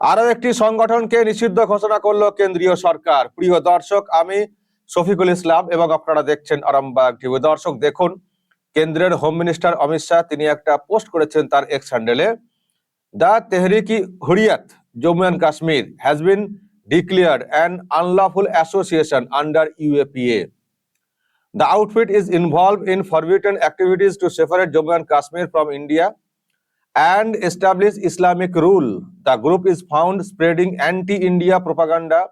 আরও একটি সংগঠনকে নিষিদ্ধ ঘোষণা করল কেন্দ্রীয় সরকার। প্রিয় দর্শক, আমি শফিকুল ইসলাম এবং আপনারা দেখছেন আরামবাগ টিভি। দর্শক, দেখুন, কেন্দ্রের হোম মিনিস্টার অমিত শাহ, তিনি একটা পোস্ট করেছেন তার এক্স হ্যান্ডেলে the Tehreek-e Hurriyat, Jammu and Kashmir has been declared an unlawful association under UAPA The outfit is involve in forbidden activities to separate Jammu and Kashmir from India and establish Islamic rule. The group is found spreading anti-India propaganda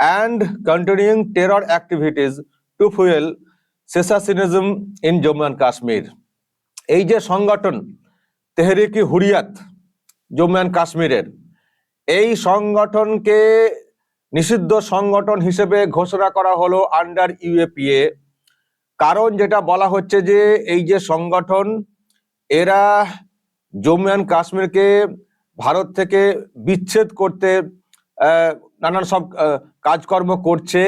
and continuing terror activities to fuel secessionism in Jammu and Kashmir. এই যে সংগঠন Tehriki Hurriyat Jammu and কাশ্মীরের এই সংগঠনকে নিষিদ্ধ সংগঠন হিসেবে ঘোষণা করা হলো আন্ডার ইউএপিএ কারণ যেটা বলা হচ্ছে যে এই যে সংগঠন এরা জম্মু অ্যান্ড কাশ্মীরকে ভারত থেকে বিচ্ছেদ করতে নানান সব কাজকর্ম করছে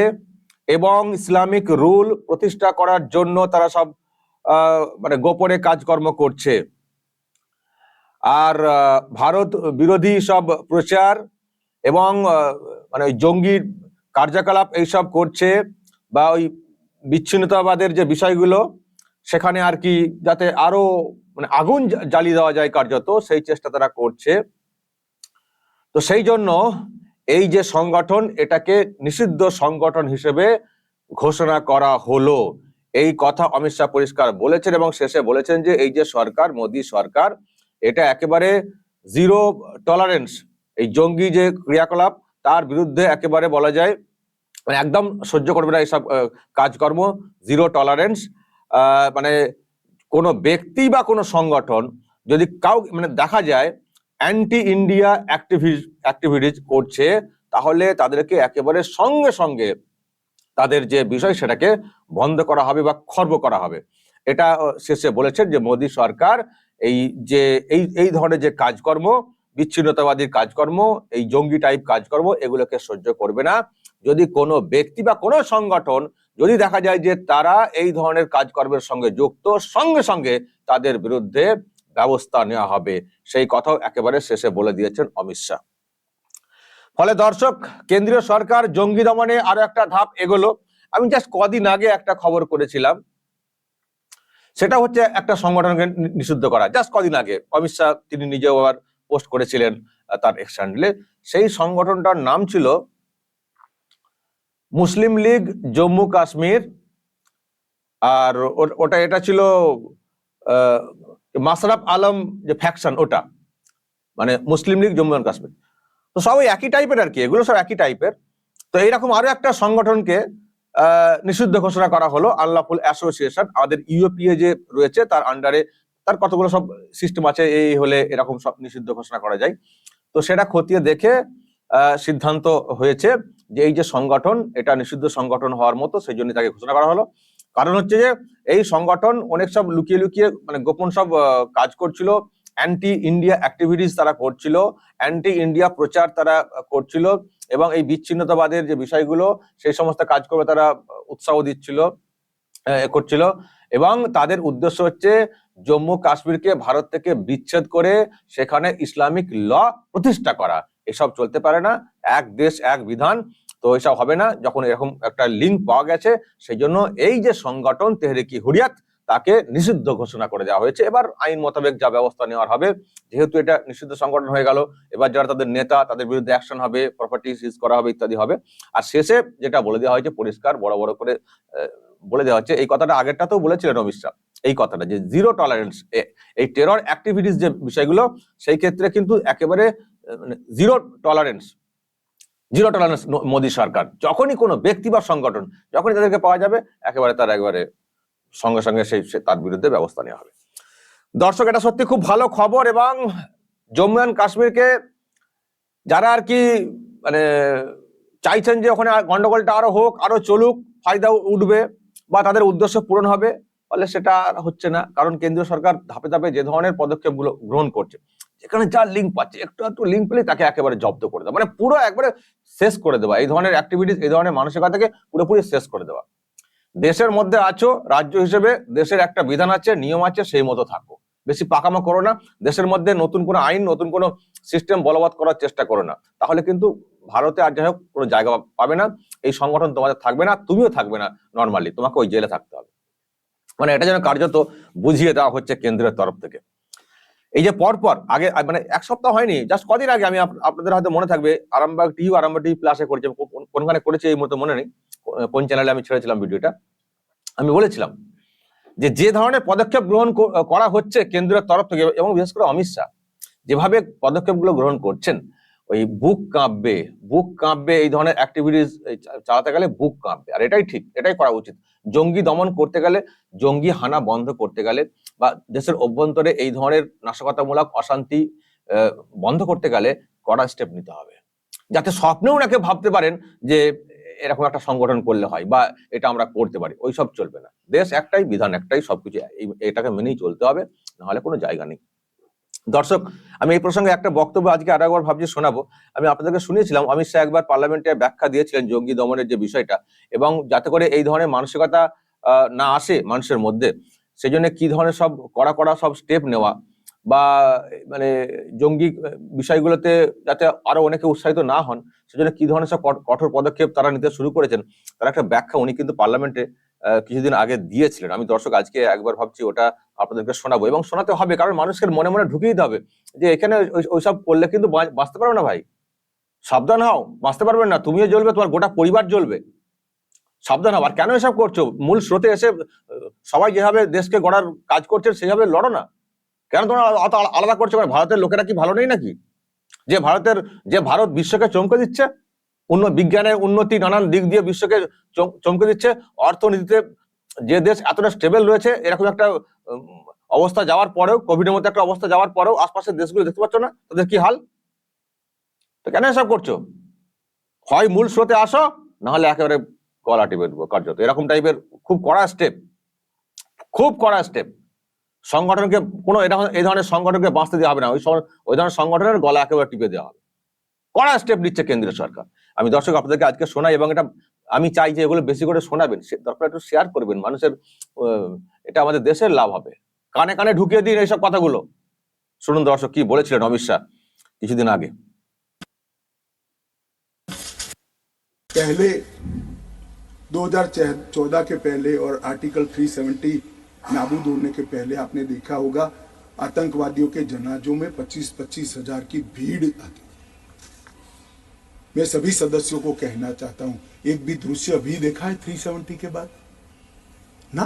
এবং ইসলামিক রুল প্রতিষ্ঠা করার জন্য তারা সব মানে গোপনে কাজকর্ম করছে। আর ভারত বিরোধী সব প্রচার এবং মানে জঙ্গি কার্যকলাপ এইসব করছে বা ওই বিচ্ছিন্নতাবাদের যে বিষয়গুলো, সেখানে আর কি যাতে আরও মানে আগুন জ্বালিয়ে দেওয়া যায় কার্যত, সেই চেষ্টা তারা করছে। তো সেই জন্য এই যে সংগঠন, এটাকে নিষিদ্ধ সংগঠন হিসেবে ঘোষণা করা হলো। এই কথা অমিত শাহ পরিষ্কার বলেছেন এবং শেষে বলেছেন যে, এই যে সরকার, মোদী সরকার, এটা একেবারে জিরো টলারেন্স। এই জঙ্গি যে ক্রিয়াকলাপ, তার বিরুদ্ধে একেবারে বলা যায় মানে একদম সহ্য করবে না এইসব কাজকর্ম। জিরো টলারেন্স মানে কোনো ব্যক্তি বা কোনো সংগঠন যদি কাউ মানে দেখা যায় অ্যান্টি ইন্ডিয়া অ্যাক্টিভিটিস করছে, তাহলে তাদেরকে একেবারে সঙ্গে সঙ্গে তাদের যে বিষয় সেটাকে বন্ধ করা হবে বা খর্ব করা হবে। এটা শেষে বলেছেন যে মোদী সরকার এই যে, এই এই ধরনের যে কাজকর্ম বিচ্ছিন্নতাবাদীর কাজকর্ম, এই জঙ্গি টাইপ কাজকর্ম, এগুলোকে সহ্য করবে না। যদি কোনো ব্যক্তি বা কোনো সংগঠন যদি দেখা যায় যে তারা এই ধরনের কাজকর্মের সঙ্গে যুক্ত, সঙ্গে সঙ্গে তাদের বিরুদ্ধে ব্যবস্থা নেওয়া হবে। সেই কথাও একেবারে শেষে বলে দিয়েছেন অমিত শাহ। ফলে দর্শক, কেন্দ্রীয় সরকার জঙ্গি দমনে আরও একটা ধাপ এগোলো। আমি জাস্ট কদিন আগে একটা খবর করেছিলাম। সেটা হচ্ছে একটা সংগঠনকে নিষিদ্ধ করা। জাস্ট কদিন আগে। অমিত শাহ তিনি নিজেও আবার পোস্ট করেছিলেন তার এক্স সেই সংগঠনটার নাম ছিল মুসলিম লীগ, জম্মু কাশ্মীর, আর ওটা এটা ছিল মাসরাফ আলম যে ফ্যাকশন ওটা মানে মুসলিম লীগ, জম্মু অ্যান্ড কাশ্মীর। তো সবাই একই টাইপের আর কি, এগুলো সব একই টাইপের তো এইরকম আরও একটা সংগঠনকে নিষিদ্ধ ঘোষণা করা হলো আল্লাফুল অ্যাসোসিয়েশন। আমাদের ইউএপিএ যে রয়েছে, তার আন্ডারে তার কতগুলো সব সিস্টেম আছে, এই হলে এরকম সব নিষিদ্ধ ঘোষণা করা যায়। তো সেটা খতিয়ে দেখে সিদ্ধান্ত হয়েছে। যে এই যে সংগঠন, এটা নিষিদ্ধ সংগঠন হওয়ার মতো সেই জন্য তাকে ঘোষণা করা হলো। কারণ হচ্ছে যে, এই সংগঠন অনেক সব লুকিয়ে লুকিয়ে মানে গোপন সব কাজ করছিল। অ্যান্টি ইন্ডিয়া অ্যাক্টিভিটিস তারা করছিল অ্যান্টি ইন্ডিয়া প্রচার তারা করছিল এবং এই বিচ্ছিন্নতাবাদের যে বিষয়গুলো, সেই সমস্ত কাজ তারা উৎসাহ দিচ্ছিল করছিল এবং তাদের উদ্দেশ্য হচ্ছে জম্মু কাশ্মীরকে ভারত থেকে বিচ্ছেদ করে সেখানে ইসলামিক ল প্রতিষ্ঠা করা। এসব চলতে পারে না, এক দেশ, এক বিধান, তো এসব হবে না। যখন এরকম একটা লিঙ্ক পাওয়া গেছে সেই জন্য এই যে সংগঠন তেহরিকি হুরিয়াত, তাকে নিষিদ্ধ ঘোষণা করে দেওয়া হয়েছে। এবার আইন মোতাবেক যা ব্যবস্থা নেওয়ার হবে, যেহেতু এটা নিষিদ্ধ সংগঠন হয়ে গেল, এবার যারা তাদের নেতা, তাদের বিরুদ্ধে অ্যাকশন হবে প্রপার্টি সিজ করা হবে, ইত্যাদি হবে। আর শেষে যেটা বলে দেওয়া হয়েছে, পরিষ্কার, বড় বড় করে বলে দেওয়া হচ্ছে, এই কথাটা আগেরটাতেও বলেছিলেন অমিত শাহ, এই কথাটা যে জিরো টলারেন্স এই টেরর অ্যাক্টিভিটিস যে বিষয়গুলো, সেই ক্ষেত্রে কিন্তু একেবারে zero tolerance zero tolerance Modi সরকার। যখনই কোনো ব্যক্তি বা সংগঠন, যখনই তাদেরকে পাওয়া যাবে, একেবারে তার একবারে সঙ্গে সঙ্গে সেই তার বিরুদ্ধে ব্যবস্থা নেওয়া হবে। দর্শক, এটা সত্যি খুব ভালো খবর এবং জম্মু অ্যান্ড কাশ্মীরকে যারা আর কি মানে চাইছেন যে ওখানে গন্ডগোলটা আরও হোক, আরও চলুক, ফায়দা উঠবে বা তাদের উদ্দেশ্য পূরণ হবে, ফলে সেটা হচ্ছে না। কারণ কেন্দ্রীয় সরকার ধাপে ধাপে যে ধরনের পদক্ষেপগুলো গ্রহণ করছে যেখানে যা লিঙ্ক পাচ্ছে, একটু একটু লিঙ্ক পেলে তাকে একেবারে জব্দ করে দেওয়া। মানে পুরো একবারে শেষ করে দেওয়া। এই ধরনের অ্যাক্টিভিটিস এই ধরনের মানসিকতাকে পুরোপুরি শেষ করে দেওয়া। দেশের মধ্যে আছো, রাজ্য হিসেবে দেশের একটা বিধান আছে, নিয়ম আছে, সেই মতো থাকো। বেশি পাকামো করো না। দেশের মধ্যে নতুন কোনো আইন, নতুন কোনো সিস্টেম বলবৎ করার চেষ্টা করো না। তাহলে কিন্তু ভারতে আর যাই হোক কোনো জায়গা পাবে না। এই সংগঠন তোমাদের থাকবে না, তুমিও থাকবে না নর্মালি তোমাকে ওই জেলে থাকতে হবে। মানে এটা যেন কার্যত বুঝিয়ে দেওয়া হচ্ছে কেন্দ্রের তরফ থেকে। এই যে পরপর, আগে মানে এক সপ্তাহ হয়নি জাস্ট কদিন আগে আমি আপ- আপনাদের হয়তো মনে থাকবে, আরামবাগ টিভি আরামবাগ টিভি প্লাসে করেছি কোন- কোনখানে করেছি এই মুহূর্তে মনে নেই কোন চ্যানেলে আমি ছেড়েছিলাম ভিডিওটা, আমি বলেছিলাম যে যে ধরনের পদক্ষেপ গ্রহণ করা হচ্ছে কেন্দ্রের তরফ থেকে এবং বিশেষ করে অমিত শাহ, যেভাবে পদক্ষেপগুলো গ্রহণ করছেন, ওই বুক কাঁপবে বুক কাঁপবে এই ধরনের অ্যাক্টিভিটিস চালাতে গেলে বুক কাঁপবে, আর এটাই ঠিক, এটাই করা উচিত। জঙ্গি দমন করতে গেলে জঙ্গি হানা বন্ধ করতে গেলে বা দেশের অভ্যন্তরে এই ধরনের নাশকতামূলক অশান্তি বন্ধ করতে গেলে কড়া স্টেপ নিতে হবে। যাতে স্বপ্নেও নাকি ভাবতে পারেন যে এরকম একটা সংগঠন করলে হয় বা এটা আমরা করতে পারি। ওই সব চলবে না। দেশ একটাই, বিধান একটাই, সবকিছু এটাকে মেনেই চলতে হবে, নাহলে কোনো জায়গা নেই। দর্শক, আমি এই প্রসঙ্গে একটা বক্তব্য আজকে আর একবার ভাবছি শোনাবো। আমি আপনাদেরকে শুনিয়েছিলাম অমিত শাহ একবার পার্লামেন্টে ব্যাখ্যা দিয়েছিলেন জঙ্গি দমনের যে বিষয়টা এবং যাতে করে এই ধরনের মানসিকতা না আসে মানুষের মধ্যে সেই জন্য কি ধরনের সব কড়া কড়া সব স্টেপ নেওয়া বা মানে জঙ্গি বিষয়গুলোতে যাতে আরও অনেকে উৎসাহিত না হন, সেজন্য কি ধরনের সব কঠোর পদক্ষেপ তারা নিতে শুরু করেছেন, তার একটা ব্যাখ্যা উনি কিন্তু পার্লামেন্টে কিছুদিন আগে দিয়েছিলেন। আমি দর্শক আজকে একবার ভাবছি ওটা আপনাদেরকে শোনাবো এবং শোনাতে হবে, কারণ মানুষকে মনে মনে ঢুকিয়ে দিতে হবে যে এখানে ওই- ওইসব করলে কিন্তু বাঁচতে পারবে না ভাই। সাবধান হও, বাঁচতে পারবেন না, তুমিও জ্বলবে, তোমার গোটা পরিবার জ্বলবে। সাবধান হও। আর কেন এসব করছ? মূল স্রোতে এসে সবাই যেভাবে দেশকে গড়ার কাজ করছে, সেভাবে লড়ো না। কেন তোমরা অত আলাদা করছ? মানে ভারতের লোকেরা কি ভালো নেই নাকি? যে ভারতের, যে ভারত বিশ্বকে চমকে দিচ্ছে উন্ন বিজ্ঞানের উন্নতি, নানান দিক দিয়ে বিশ্বকে চম- চমকে দিচ্ছে, অর্থনীতিতে যে দেশ এতটা স্টেবল রয়েছে, এরকম একটা অবস্থা যাওয়ার পরেও কোভিডের মতো একটা অবস্থা যাওয়ার পরেও আশপাশের দেশগুলো দেখতে পাচ্ছ না? তাদের কি হাল? তো কেন এসব করছ? হয় মূল স্রোতে আসো না হলে একেবারে কলা টিপে দেবো কার্যত। এরকম টাইপের খুব কড়া স্টেপ খুব কড়া স্টেপ সংগঠনকে কোনো এই ধরনের সংগঠনকে বাঁচতে দেওয়া হবে না। ওই ওই ধরনের সংগঠনের গলা একেবারে টিপে দেওয়া হবে। কড়া স্টেপ নিচ্ছে কেন্দ্রীয় সরকার। আমি দর্শক আপনাদেরকে আজকে শোনাই এবং এটা আমি চাই যে এগুলো বেশি করে শোনাবেন। দরকার একটু শেয়ার করবেন। মানুষের এটা আমাদের দেশের লাভ হবে। কানে কানে ঢুকিয়ে দিন এইসব কথাগুলো। শুনুন দর্শক কি বলেছিলেন অমিত শাহ কিছুদিন আগে। 2014 के पहले और आर्टिकल 370 नाबूद होने के पहले आपने देखा होगा, आतंकवादियों के जनाजों में 25-25 हज़ार की भीड़ आती मैं सभी सदस्यों को कहना चाहता हूँ, एक भी दृश्य अभी देखा है 370 के बाद? ना।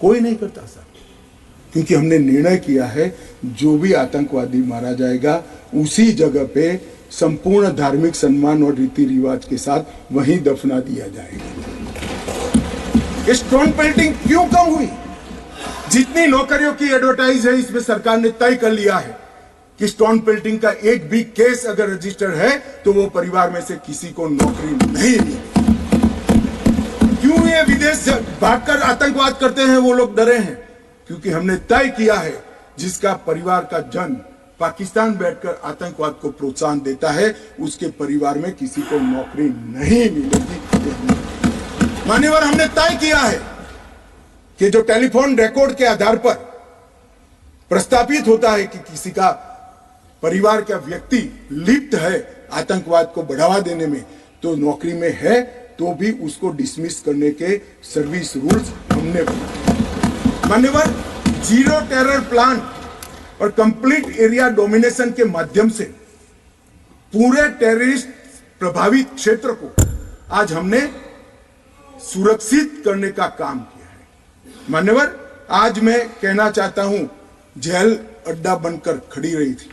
कोई नहीं करता सर क्योंकि हमने निर्णय किया है, जो भी आतंकवादी मारा जाएगा, उसी जगह पे संपूर्ण धार्मिक सम्मान और रीति रिवाज के साथ वहीं दफना दिया जाएगा। स्टोन पेल्टिंग क्यों कम हुई? जितनी नौकरियों की एडवर्टाइज है, इसमें सरकार ने तय कर लिया है कि स्टोन पेल्टिंग का एक भी केस अगर रजिस्टर है तो वो परिवार में से किसी को नौकरी नहीं मिली। क्यों ये विदेश भागकर आतंकवाद करते हैं, वो लोग डरे हैं। क्योंकि हमने तय किया है, जिसका परिवार का जन पाकिस्तान बैठकर आतंकवाद को प्रोत्साहन देता है, उसके परिवार में किसी को नौकरी नहीं मिलेगी। मान्यवर, हमने तय किया है कि जो टेलीफोन रिकॉर्ड के आधार पर प्रस्तापित होता है कि किसी का परिवार का व्यक्ति लिप्त है आतंकवाद को बढ़ावा देने में तो नौकरी में है तो भी उसको डिसमिस करने के सर्विस रूल्स हमने मान्यवर ज़ीरो टेरर प्लान और कंप्लीट एरिया डोमिनेशन के माध्यम से पूरे टेररिस्ट प्रभावित क्षेत्र को आज हमने सुरक्षित करने का काम किया है। मान्यवर, आज मैं कहना चाहता हूँ जेल अड्डा बनकर खड़ी रही थी,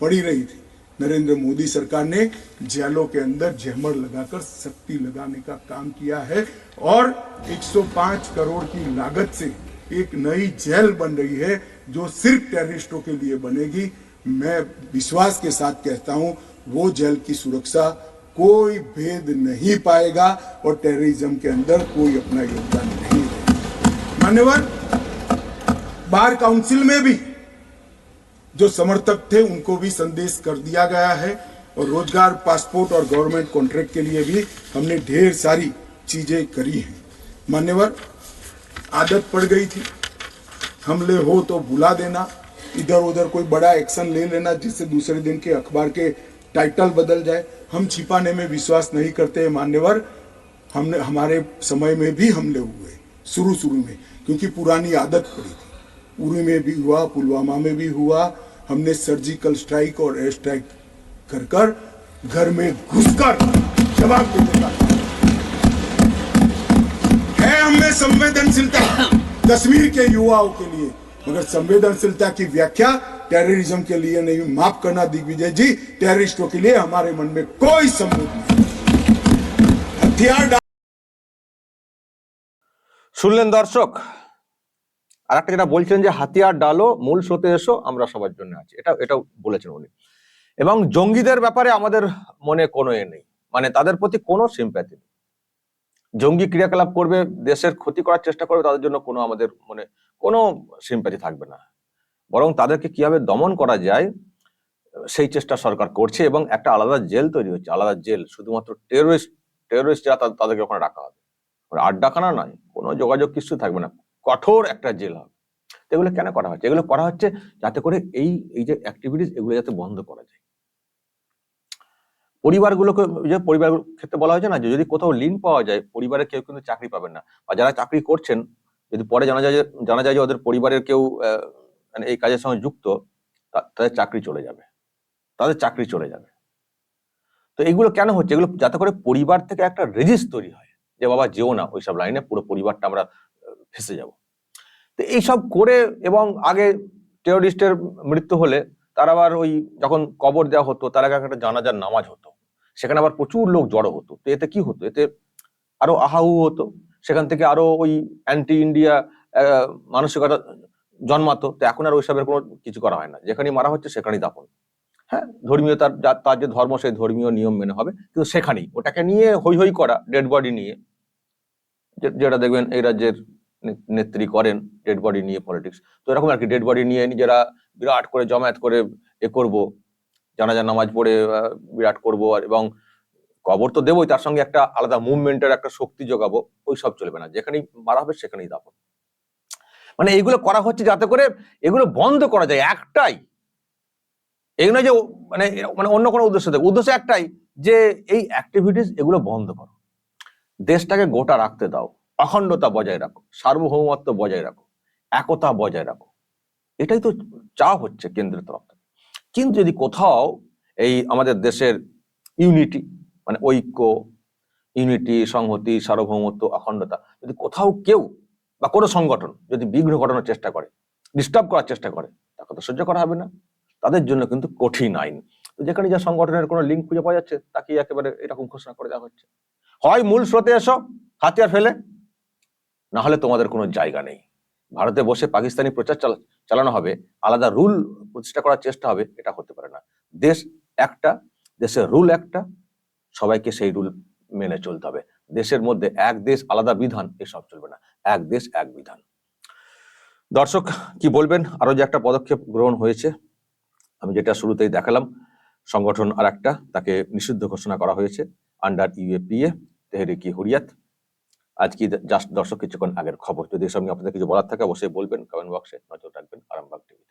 पड़ी रही थी। नरेंद्र मोदी सरकार ने जेलों के अंदर जहमर लगाकर शक्ति लगाने का काम किया है और 105 करोड़ की लागत से एक नई जेल बन रही है जो सिर्फ़ टेररिस्टों के लिए बनेगी। मैं विश्वास के साथ कहता हूँ, वो जेल की सुरक्षा कोई भेद नहीं पाएगा और टेररिज्म के अंदर कोई अपना योगदान नहीं मान्यवर, बार काउंसिल में भी जो समर्थक थे, उनको भी संदेश कर दिया गया है और रोज़गार पासपोर्ट और गवर्नमेंट कॉन्ट्रैक्ट के लिए भी हमने ढेर सारी चीज़ें करी हैं। मान्यवर आदत पड़ गई थी। हमले हो तो भुला देना इधर उधर कोई बड़ा एक्शन ले लेना जिससे दूसरे दिन के अखबार के टाइटल बदल जाए। हम छिपाने में विश्वास नहीं करते हैं, मान्यवर। हमने, हमारे समय में भी हमले हुए शुरू शुरू में, क्योंकि पुरानी आदत पड़ी थी। उरी में भी हुआ, पुलवामा में भी हुआ। हमने सर्जिकल स्ट्राइक और एयर स्ट्राइक कर कर घर में घुसकर जवाब देने का है हमें संवेदनशीलता कश्मीर के युवाओं के लिए मगर संवेदनशीलता की व्याख्या टेररिज्म के लिए नहीं माफ करना दिग्विजय जी टेररिस्टों के लिए हमारे मन में कोई संबंध नहीं हथियार डाल শুনলেন দর্শক আর একটা যেটা বলছেন যে হাতিয়ার ডালো মূল স্রোতে এসো আমরা সবার জন্য আছি এটা এটাও বলেছেন উনি এবং জঙ্গিদের ব্যাপারে আমাদের মনে কোনো এ নেই মানে তাদের প্রতি কোনো সিম্প্যাথি নেই জঙ্গি ক্রিয়াকলাপ করবে, দেশের ক্ষতি করার চেষ্টা করবে, তাদের জন্য কোনো আমাদের মানে কোনো সিম্প্যাথি থাকবে না। বরং তাদেরকে কীভাবে দমন করা যায়, সেই চেষ্টা সরকার করছে এবং একটা আলাদা জেল তৈরি হচ্ছে। আলাদা জেল, শুধুমাত্র টেরোরিস্ট টেরোরিস্ট যারা তাদেরকে ওখানে রাখা হবে। আড্ডাখানা নয়, কোনো যোগাযোগ কিছু থাকবে না। কঠোর একটা জেল হবে। এগুলো কেন করা হচ্ছে? এগুলো করা হচ্ছে যাতে করে এই এই যে অ্যাক্টিভিটিস এগুলো যাতে বন্ধ করা যায়। পরিবারগুলোকে, যে পরিবার ক্ষেত্রে বলা হয়েছে না যে যদি কোথাও লিঙ্ক পাওয়া যায়, পরিবারের কেউ কিন্তু চাকরি পাবেন না। বা যারা চাকরি করছেন, যদি পরে জানা যায় যে, জানা যায় যে ওদের পরিবারের কেউ মানে এই কাজের সঙ্গে যুক্ত তাদের চাকরি চলে যাবে। তাদের চাকরি চলে যাবে। তো এগুলো কেন হচ্ছে? এগুলো যাতে করে পরিবার থেকে একটা রেজিস তৈরি হয় যে, বাবা, যেও না ওইসব লাইনে, পুরো পরিবারটা আমরা ফেসে যাব। তো এইসব করে এবং আগে টেরোরিস্টের মৃত্যু হলে তার আবার ওই যখন কবর দেওয়া হতো, তার আগে একটা জানাজার নামাজ হতো। সেখানে আবার প্রচুর লোক জড়ো হতো। তো এতে কি হতো? এতে আরও আহাউ হতো। সেখান থেকে আরও ওই অ্যান্টি ইন্ডিয়া মানসিকতা জন্মাতো। তো এখন আর ওইসবের কোনো কিছু করা হয় না। যেখানেই মারা হচ্ছে, সেখানেই দাপন হ্যাঁ ধর্মীয় তার তার যে ধর্ম, সেই ধর্মীয় নিয়ম মেনে হবে। কিন্তু সেখানেই। ওটাকে নিয়ে হই হই করা ডেড বডি নিয়ে। যেটা দেখবেন এই রাজ্যের নেত্রী করেন ডেড বডি নিয়ে পলিটিক্স তো এরকম আর কি ডেড বডি নিয়ে নিজেরা বিরাট করে জমায়েত করে এ করব, জানাজা নামাজ পড়ে বিরাট করব আর, এবং কবর তো দেবই, তার সঙ্গে একটা আলাদা মুভমেন্টের একটা শক্তি যোগাবো, ওই সব চলবে না, যেখানেই মারা হবে সেখানেই দাপন। মানে এগুলো করা হচ্ছে যাতে করে এগুলো বন্ধ করা যায়, একটাই। এই নয় যে মানে মানে অন্য কোনো উদ্দেশ্য দেবে উদ্দেশ্য একটাই যে এই অ্যাক্টিভিটিস এগুলো বন্ধ করো। দেশটাকে গোটা রাখতে দাও। অখণ্ডতা বজায় রাখো, সার্বভৌমত্ব বজায় রাখো, একতা বজায় রাখো। এটাই তো চা হচ্ছে কেন্দ্রের তরফ থেকে। কিন্তু যদি কোথাও এই আমাদের দেশের ইউনিটি মানে ঐক্য ইউনিটি সংহতি, সার্বভৌমত্ব, অখণ্ডতা, যদি কোথাও কেউ বা কোনো সংগঠন যদি বিঘ্ন ঘটানোর চেষ্টা করে ডিস্টার্ব করার চেষ্টা করে, তাকে তো সহ্য করা হবে না। তাদের জন্য কিন্তু কঠিন আইন। যেখানে যা সংগঠনের কোনো লিঙ্ক খুঁজে পাওয়া যাচ্ছে তাকে একেবারে এরকম ঘোষণা করে দেওয়া হচ্ছে। হয় মূল স্রোতে এসো, হাতিয়ার ফেলে। না হলে তোমাদের কোনো জায়গা নেই। ভারতে বসে পাকিস্তানি প্রচার চালানো হবে, আলাদা রুল প্রতিষ্ঠা করার চেষ্টা হবে, এটা হতে পারে না। দেশ একটা, দেশের রুল একটা, সবাইকে সেই রুল মেনে চলতে হবে। দেশের মধ্যে এক দেশ, আলাদা বিধান, এসব চলবে না। এক দেশ, এক বিধান। দর্শক, কি বলবেন? আরও যে একটা পদক্ষেপ গ্রহণ হয়েছে, আমি যেটা শুরুতেই দেখালাম, সংগঠন আর একটা তাকে নিষিদ্ধ ঘোষণা করা হয়েছে আন্ডার ইউএপিএ তেহরিকি হুরিয়াত। আজ কি জাস্ট দর্শক কিছুক্ষণ আগের খবর। যদি এসব নিয়ে আপনাদের কিছু বলার থাকে, অবশ্যই বলবেন কমেন্ট বক্সে নজর রাখবেন, আরামবাগ টিভি